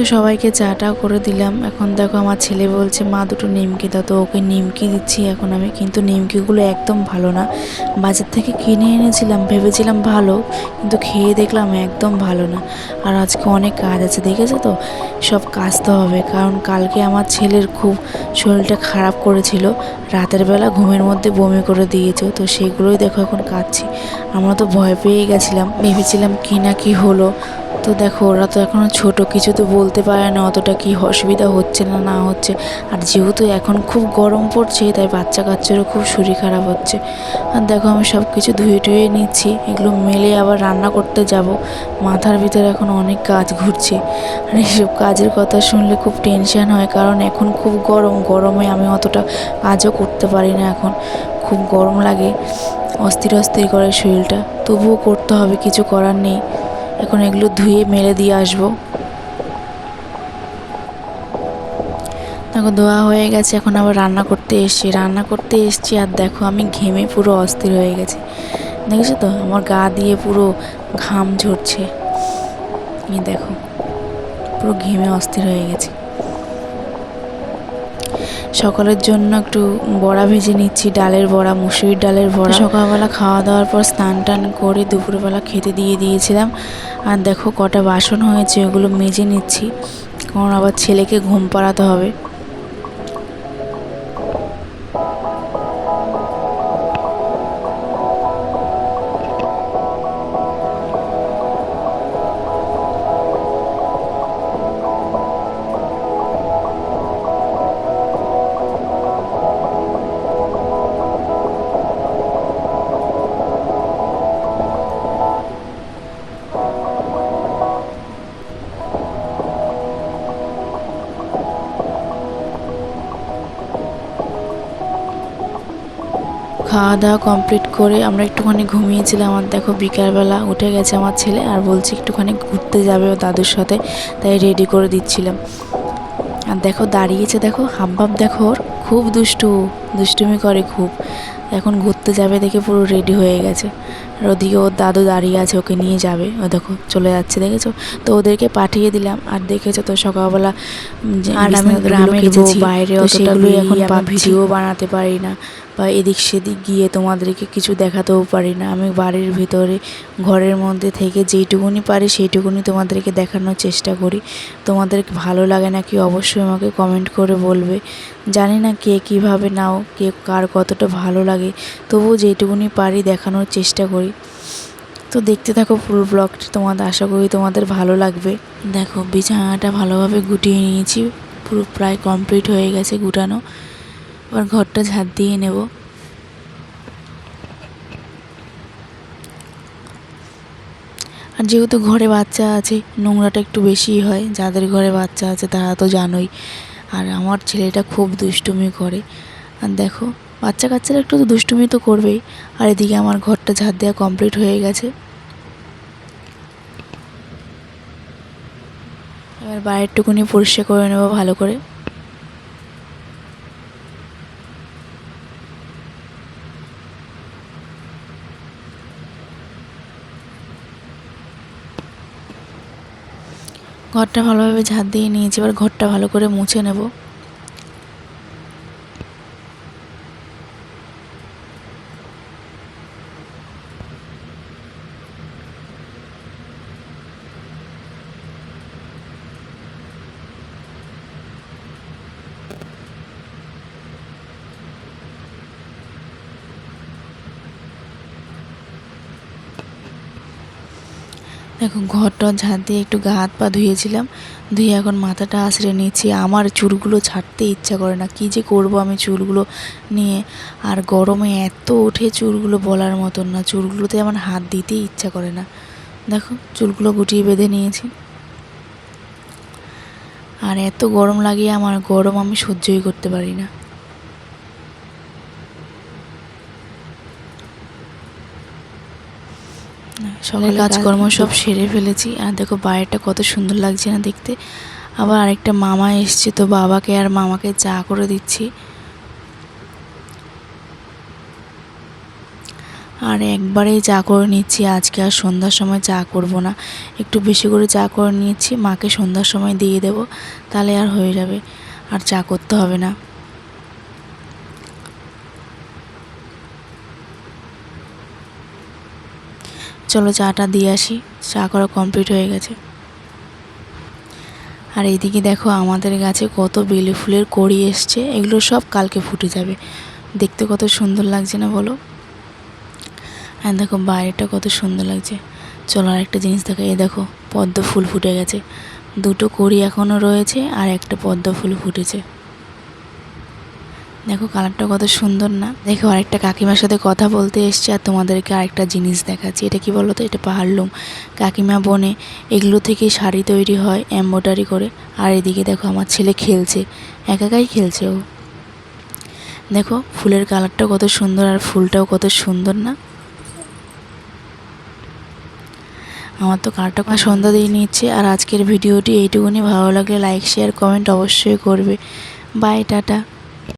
তো সবাইকে চাটাও করে দিলাম। এখন দেখো আমার ছেলে বলছে, মা, দুটো নিমকি দাও। তো ওকে নিমকি দিচ্ছি। এখন আমি কিন্তু নিমকিগুলো একদম ভালো না। বাজার থেকে কিনে এনেছিলাম, ভেবেছিলাম ভালো, কিন্তু খেয়ে দেখলাম একদম ভালো না। আর আজকে অনেক কাজ আছে, দেখেছ তো? সব কাচতে হবে, কারণ কালকে আমার ছেলের খুব শরীরটা খারাপ করেছিল। রাতের বেলা ঘুমের মধ্যে বমি করে দিয়েছে, তো সেগুলোই দেখো এখন কাচ্ছি। আমরা তো ভয় পেয়ে গেছিলাম, ভেবেছিলাম কি না কি হলো। তো দেখো, ওরা তো এখনও ছোট, কিছু তো বলতে পারে না অতটা কি অসুবিধা হচ্ছে না না হচ্ছে। আর যেহেতু এখন খুব গরম পড়ছে, তাই বাচ্চা কাচ্চারও খুব শরীর খারাপ হচ্ছে। আর দেখো, আমি সব কিছু ধুয়ে টুয়ে নিচ্ছি, এগুলো মেলে আবার রান্না করতে যাব। মাথার ভিতরে এখন অনেক কাজ ঘুরছে। আর এইসব কাজের কথা শুনলে খুব টেনশন হয়, কারণ এখন খুব গরম, গরমে আমি অতটা কাজও করতে পারি না এখন। খুব গরম লাগে, অস্থির অস্থির করে শরীরটা। তবুও করতে হবে, কিছু করার নেই। এখন এগুলো ধুয়ে মেলে দিয়ে আসব। দেখো, ধোয়া হয়ে গেছে, এখন আবার রান্না করতে এসছি। রান্না করতে এসছি আর দেখো, আমি ঘেমে পুরো অস্থির হয়ে গেছি। দেখেছ তো? আমার গা দিয়ে পুরো ঘাম ঝরছে। এই দেখো, পুরো ঘেমে অস্থির হয়ে গেছে। সকালের জন্য একটু বড়া ভেজে নিচ্ছি, ডালের বড়া, মুসুরির ডালের বড়া। সকালবেলা খাওয়া দাওয়ার পর স্নান টান করে দুপুরবেলা খেতে দিয়ে দিয়েছিলাম। আর দেখো কটা বাসন হয়েছে, ওগুলো মেজে নিচ্ছি। কারণ আবার ছেলেকে ঘুম পাড়াতে হবে। খাওয়া দাওয়া কমপ্লিট করে আমরা একটুখানি ঘুমিয়েছিলাম আর দেখো বিকালবেলা উঠে গেছে আমার ছেলে আর বলছি একটুখানি ঘুরতে যাবে ও দাদুর সাথে, তাই রেডি করে দিচ্ছিলাম। আর দেখো দাঁড়িয়েছে দেখো, হাবভাব দেখো ওর। খুব দুষ্টু দুষ্টুমি করে খুব। এখন ঘুরতে যাবে দেখে পুরো রেডি হয়ে গেছে। আর ওদিকে ওর দাদু দাঁড়িয়ে আছে ওকে নিয়ে যাবে। ও দেখো চলে যাচ্ছে দেখেছ? তো ওদেরকে পাঠিয়ে দিলাম। আর দেখেছ তো সকালবেলা যে আর আমি গ্রামের বাইরে সেগুলোই এখন ভিডিও বানাতে পারি না বা এদিক সেদিক গিয়ে তোমাদেরকে কিছু দেখাতেও পারি না। আমি বাড়ির ভিতরে ঘরের মধ্যে থেকে যেইটুকুনি পারি সেইটুকুনি তোমাদেরকে দেখানোর চেষ্টা করি। তোমাদের ভালো লাগে নাকি অবশ্যই আমাকে কমেন্ট করে বলবে। জানি না কে কীভাবে নাও, কে কার কতটা ভালো লাগে, তবুও যেইটুকুনি পারি দেখানোর চেষ্টা করি। তো দেখতে থাকো ফুল ব্লগটি তোমাদের আশা করি তোমাদের ভালো লাগবে। দেখো, বিছানাটা ভালোভাবে গুটিয়ে নিয়েছি, পুরো প্রায় কমপ্লিট হয়ে গেছে গুটানো। এবার ঘরটা ঝাড় দিয়ে নেব। আর যেহেতু ঘরে বাচ্চা আছে, নোংরাটা একটু বেশিই হয়, যাদের ঘরে বাচ্চা আছে তারা তো জানোই। আর আমার ছেলেটা খুব দুষ্টুমি করে। আর দেখো বাচ্চা কাচ্চারা একটু তো দুষ্টুমি তো করবেই। আর এদিকে আমার ঘরটা ঝাড় দেওয়া কমপ্লিট হয়ে গেছে। এবার বাইরেরটুকুনি পরিষ্কার করে নেব ভালো করে। ঘরটা ভালোভাবে ঝাঁট দিয়ে নিয়েছি এবার ঘরটা ভালো করে মুছে নেব। দেখো ঘরটা ঝাঁট দিয়ে একটু গা হাত পা ধুয়েছিলাম, ধুয়ে এখন মাথাটা আঁচড়ে নিচ্ছি আমার চুলগুলো ছাড়তে ইচ্ছা করে না, কী যে করব আমি চুলগুলো নিয়ে? আর গরমে এত ওঠে চুলগুলো বলার মতন না, চুলগুলোতে আমার হাত দিতেই ইচ্ছা করে না। দেখো, চুলগুলো গুটিয়ে বেঁধে নিয়েছি। আর এত গরম লাগে আমার গরম আমি সহ্যই করতে পারি না। সকালে কাজকর্ম সব সেরে ফেলেছি। আর দেখো বাইরেটা কত সুন্দর লাগছে না দেখতে। আবার আরেকটা মামা এসছে তো বাবাকে আর মামাকে চা করে দিচ্ছি। আর একবারেই চা করে নিচ্ছি। আজকে আর সন্ধ্যার সময় চা করব না। একটু বেশি করে চা করে নিচ্ছি। মাকে সন্ধ্যার সময় দিয়ে দেব তাহলে আর হয়ে যাবে। আর চা করতে হবে না। চলো চাটা দিয়ে আসি। চা করা কমপ্লিট হয়ে গেছে। আর এইদিকে দেখো আমাদের গাছে কত বেলি ফুলের কড়ি এসছে। এগুলো সব কালকে ফুটে যাবে। দেখতে কত সুন্দর লাগছে না বলো? আর দেখো বাইরেটা কত সুন্দর লাগছে। চলো আর একটা জিনিস দেখো এই দেখো পদ্ম ফুল ফুটে গেছে। দুটো কড়ি এখনও রয়েছে আর একটা পদ্ম ফুল ফুটেছে। দেখো কালারটা কত সুন্দর না। দেখো আরেকটা কাকিমার সাথে কথা বলতে এসছে আর তোমাদেরকে আরেকটা জিনিস দেখাচ্ছি। এটা কি বলো তো এটা পাহাড়লুম কাকিমা বনে এগুলো থেকে শাড়ি তৈরি হয় এম্ব্রয়ডারি করে। আর এদিকে দেখো আমার ছেলে খেলছে। একাকাই খেলছে ও। দেখো ফুলের কালারটা কত সুন্দর আর ফুলটাও কত সুন্দর না। আমার তো কারটা সন্ধ্যা দিয়ে নিচ্ছে। আর আজকের ভিডিওটি এইটুকুনি। ভালো লাগলে লাইক শেয়ার কমেন্ট অবশ্যই করবে। Bye tata.